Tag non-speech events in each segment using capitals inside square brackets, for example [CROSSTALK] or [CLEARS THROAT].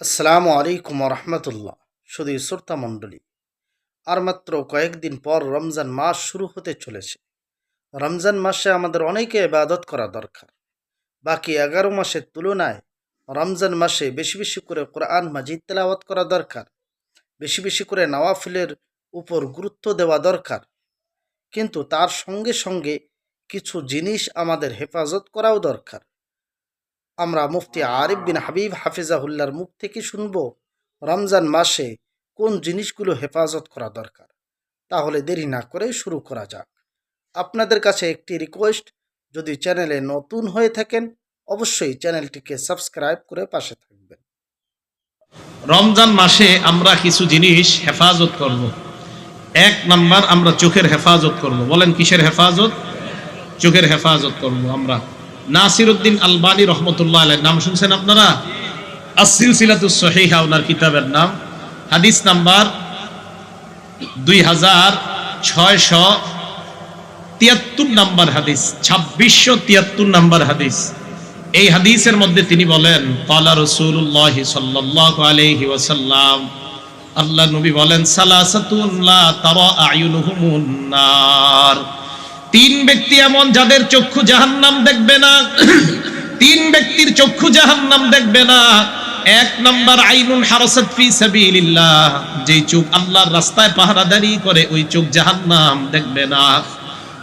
আসসালামু আলাইকুম রহমতুল্লাহ। শুধু শ্রোতা মণ্ডলী, আর মাত্র কয়েকদিন পর রমজান মাস শুরু হতে চলেছে। রমজান মাসে আমাদের অনেকে ইবাদত করা দরকার। বাকি এগারো মাসের তুলনায় রমজান মাসে বেশি বেশি করে কোরআন মাজিদ তেলাওয়াত করা দরকার। বেশি বেশি করে নওয়াফিলের উপর গুরুত্ব দেওয়া দরকার। কিন্তু তার সঙ্গে সঙ্গে কিছু জিনিস আমাদের হেফাজত করাও দরকার। আমরা মুফতি আরিফ বিন হাবিব হাফিজাহুল্লার মুখ থেকে শুনব রমজান মাসে কোন জিনিসগুলো হেফাজত করা দরকার। তাহলে দেরি না করে শুরু করা যাক। আপনাদের কাছে একটি রিকোয়েস্ট যদি চ্যানেলে নতুন হয়ে থাকেন, অবশ্যই চ্যানেলটিকে সাবস্ক্রাইব করে পাশে থাকবেন। রমজান মাসে আমরা কিছু জিনিস হেফাজত করব। এক নাম্বার, আমরা চোখের হেফাজত করব। বলেন, কিসের হেফাজত? চোখের হেফাজত করব আমরা। নাসির উদ্দিন আলবানী রহমতুল্লাহ আলাই নাম শুনছেন আপনারা? আসিল সিলাতুস সহিহা, ওনার কিতাবের নাম। হাদিস নাম্বার দুই হাজার ছয়শো তিয়াত্তর নাম্বার হাদিস, ছাব্বিশশো তিয়াত্তর নাম্বার হাদিস। এই হাদিসের মধ্যে তিনি বলেন কালা রসুল্লাহ আলাইহি ওয়াসাল্লাম। আল্লাহ নবী বলেন, সালাসাতুন লা তারা আয়ুনুহুমুন নার। তিন ব্যক্তি এমন যাদের চক্ষু জাহান্নাম দেখবে না। [CLEARS THROAT] তিন ব্যক্তির চক্ষু জাহান্নাম দেখবে না। এক নাম্বার আইনুন হারাসাত ফি সাবিলিল্লাহ। যেই চোখ আল্লাহর রাস্তায় পাহারাদারি করে, ওই চোখ জাহান্নাম দেখবে না।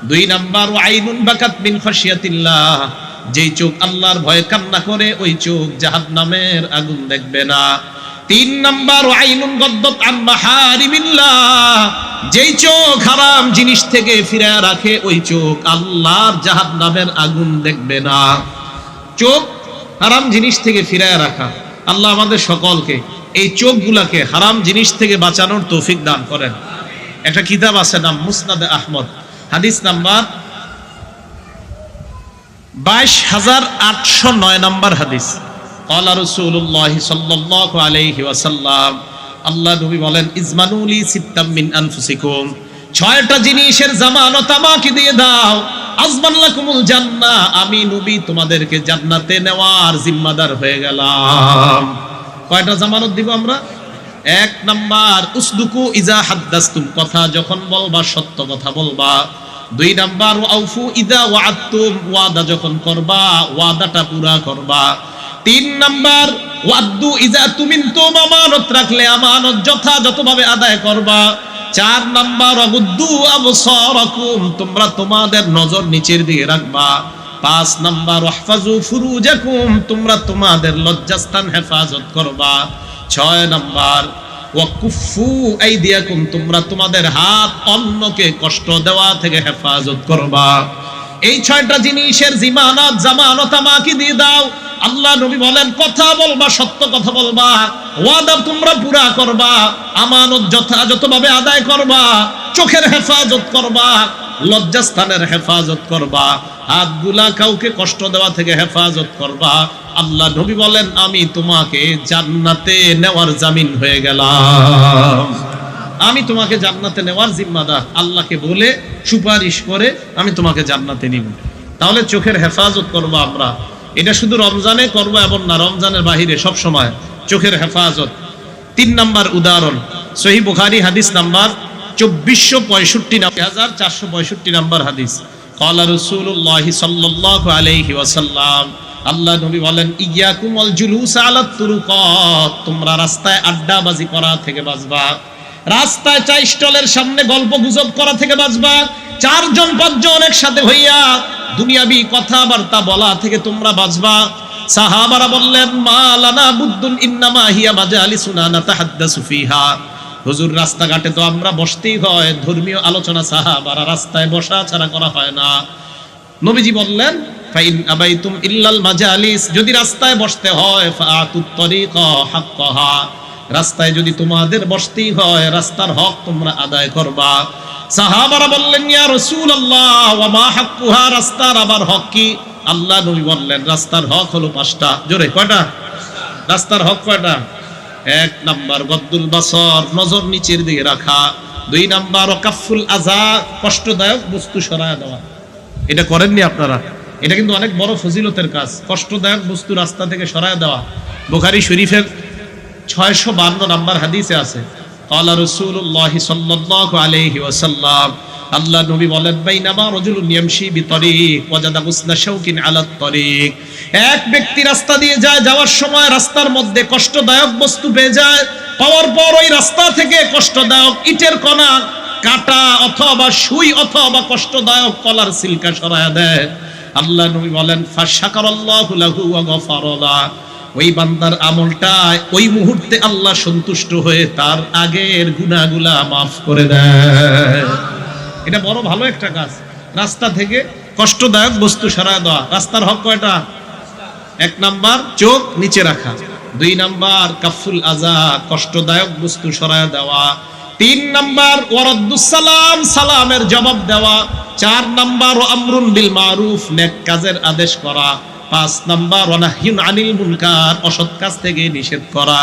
দুই নাম্বার আইনুন বাকাত মিন খাশিয়াতিল্লাহ। যেই চোখ আল্লাহর ভয়ে কান্না করে, ওই চোখ জাহান্নামের আগুন দেখবে না। তিন নাম্বার আইনুন গদ্দত আন মাহারিমিল্লাহ। যেই চোখ হারাম জিনিস থেকে ফিরে রাখে, ওই চোখ আল্লাহর জাহান নামের আগুন দেখবে না। চোখ হারাম জিনিস থেকে ফিরে রাখা। আল্লাহ আমাদের সকলকে এই চোখগুলাকে হারাম জিনিস থেকে বাঁচানোর তৌফিক দান করেন। একটা কিতাব আছে নাম মুসনাদ আহমদ, হাদিস নাম্বার বাইশ হাজার আটশো নয় নাম্বার হাদিস। কলা রসুল্লাহ সাল্লাহ আলহি ওয়াসাল্লাম আল্লাহ নবী বলেন, ইজমানুলি সিত্তাম মিন আনফুসিকুম। ছয়টা জিনিসের জামানত আমাকে দিয়ে দাও। আজমান লাকুমুল জান্নাহ আমি নবী তোমাদেরকে জান্নাতে নেওয়ার জিম্মাদার হয়ে গেলাম। কয়টা জামানত দিব আমরা? এক নাম্বার, উসদুকু ইজা হাদ্দাস্তুম। কথা যখন বলবা, সত্য কথা বলবা। দুই নাম্বার আউফু ইদা ওয়াদতুম ওয়াদা যখন করবা, ওয়াদাটা পুরা করবা। তিন নাম্বার ওয়াদ্দু ইজা তুমিন তুম আমানত রাখলে আমানত যথাযথভাবে আদায় করবা। চার নাম্বার অগুদ্দু আবসারাকুম, তোমরা তোমাদের নজর নিচের দিকে রাখবা। পাঁচ নাম্বার, ওয়াহফাজু ফুরুজাকুম, তোমরা তোমাদের লজ্জাস্থান হেফাজত করবা। ছয় নাম্বার, ওয়াকুফু আইদিয়াকুম, তোমরা তোমাদের হাত অন্যকে কষ্ট দেওয়া থেকে হেফাজত করবা। এই ছয়টা জিনিসের জিমানত, জামানত আমাকে দিয়ে দাও। আল্লাহ নবী বলেন, কথা বলবা, সত্য কথা বলবা, ওয়াদা তোমরা পুরা করবা, আমানত যথাযথভাবে আদায় করবা, চোখের হেফাজত করবা, লজ্জাস্থানের হেফাজত করবা, হাতগুলা কাউকে কষ্ট দেওয়া থেকে হেফাজত করবা। আল্লাহ নবী বলেন, আমি তোমাকে জান্নাতে নেওয়ার জামিন হয়ে গেলাম। আমি তোমাকে জান্নাতে নেওয়ার জিম্মাদার। আল্লাহকে বলে, সুপারিশ করে আমি তোমাকে জান্নাতে নিব। তাহলে চোখের হেফাজত করব আমরা। এটা শুধু রমজানে করব এমন না, রমজানের বাহিরে সব সময় চোখের হেফাজত। তিন নাম্বার উদাহরণ, সহি বুখারি হাদিস নাম্বার চব্বিশশো পঁয়ষট্টি হাজার চারশো পঁয়ষট্টি নাম্বার হাদিস। কলা রসুল্লাহ আলহি আল্লাহ নবী বলেন, ইয়াকুমল জুলুস আলাত তোমরা রাস্তায় আড্ডাবাজি করা থেকে বাজবা রাস্তায় চা স্টলের সামনে গল্প গুজব করা থেকে বাঁচবা। চারজন, পাঁচজন একসাথে হইয়া দুনিয়াবি কথাবার্তা বলা থেকে তোমরা বাঁচবা। সাহাবারা বললেন, মা লানা বুদ্দুন ইন্নামা হিয়া মাজালিসুনা নাতাহাদ্দাসু ফিহা। হুজুর, রাস্তাঘাটে তো আমরা বসতেই হয়, ধর্মীয় আলোচনা সাহাবারা রাস্তায় বসা ছাড়া করা হয় না। নবীজি বললেন, ফাইন আবাইতুম ইল্লাল মাজালিস, যদি রাস্তায় বসতে হয়, ফাআতুত তরিকা হাক্কাহা। রাস্তায় যদি তোমাদের বসতেই হয়, রাস্তার হক তোমরা আদায় করবা। সাহাবারা বললেন, ইয়া রাসূলুল্লাহ, ওয়া মা হাক্কুহা? রাস্তার আবার হক কি? আল্লাহ নবী বললেন, রাস্তার হক হলো পাঁচটা। জোরে, কয়টা? রাস্তার হক কয়টা? এক নাম্বার, গদ্দুল বাসর, নজর নিচের দিকে রাখা। দুই নাম্বার, ওকাফুল আজা কষ্টদায়ক বস্তু সরায় দেওয়া। এটা করেননি আপনারা? এটা কিন্তু অনেক বড় ফজিলতের কাজ। কষ্টদায়ক বস্তু রাস্তা থেকে সরায় দেওয়া। বুখারি শরীফের ছয়শো বান্ন নাম্বার হাদিসে আছে, কলা রসুল্লাহ আলহি ওসাল্লাম আল্লাহ নবী বলেন বিতরিক, ওয়াজাদা তরিক এক ব্যক্তি রাস্তা দিয়ে যায়, যাওয়ার সময় রাস্তার মধ্যে কষ্টদায়ক বস্তু পেয়ে যায়, পাওয়ার পর ওই রাস্তা থেকে কষ্টদায়ক ইটের কণা, কাটা অথবা সুই অথবা কষ্টদায়ক কলার সিল্কা সরায় দেয়। আল্লাহ নবী বলেন লাহু ওয়া ওই বান্দার আমলটা ওই মুহূর্তে আল্লাহ সন্তুষ্ট হয়ে তার আগের গুনাহগুলা মাফ করে দেয়। এটা বড় ভালো একটা কাজ। রাস্তা থেকে কষ্টদায়ক বস্তু সরায় দেওয়া। রাস্তার হক কয়টা? এক নাম্বার, চোখ নিচে রাখা। দুই নাম্বার কাফুল আজা কষ্টদায়ক বস্তু সরায় দেওয়া। তিন নাম্বার ওয়ারাদ্দুসালাম সালামের জবাব দেওয়া। চার নাম্বার আমরুন বিল মারুফ, নেক কাজের আদেশ করা। পাঁচ নাম্বার অনাহীন আনিল মুনকার অসৎ কাজ থেকে নিষেধ করা।